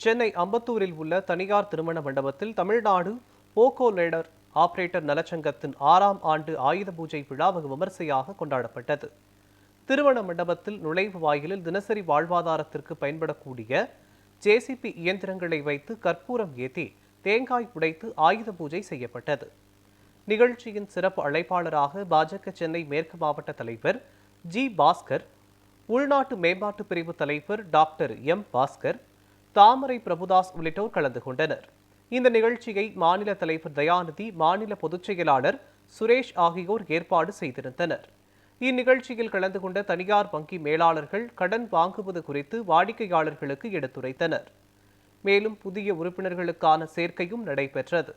சென்னை அம்பத்தூரில் உள்ள தனியார் திருமண மண்டபத்தில் தமிழ்நாடு போகோ லேடர் ஆபரேட்டர் நலச்சங்கத்தின் ஆறாம் ஆண்டு ஆயுத பூஜை விழா வெகு விமர்சையாக கொண்டாடப்பட்டது. திருமண மண்டபத்தில் நுழைவு வாயிலில் தினசரி வாழ்வாதாரத்திற்கு பயன்படக்கூடிய ஜேசிபி இயந்திரங்களை வைத்து கற்பூரம் ஏற்றி தேங்காய் உடைத்து ஆயுத பூஜை செய்யப்பட்டது. நிகழ்ச்சியின் சிறப்பு அழைப்பாளராக பாஜக சென்னை மேற்கு மாவட்ட தலைவர் ஜி பாஸ்கர் உள்நாட்டு மேம்பாட்டு பிரிவு தலைவர் டாக்டர் எம் பாஸ்கர் தாமரை பிரபுதாஸ் உள்ளிட்டோர் கலந்து கொண்டனர். இந்த நிகழ்ச்சியை மாநில தலைவர் தயாநிதி மாநில பொதுச் செயலாளர் சுரேஷ் ஆகியோர் ஏற்பாடு செய்திருந்தனர். இந்நிகழ்ச்சியில் கலந்து கொண்ட தனியார் வங்கி மேலாளர்கள் கடன் வாங்குவது குறித்து வாடிக்கையாளர்களுக்கு எடுத்துரைத்தனர். மேலும் புதிய உறுப்பினர்களுக்கான சேர்க்கையும் நடைபெற்றது.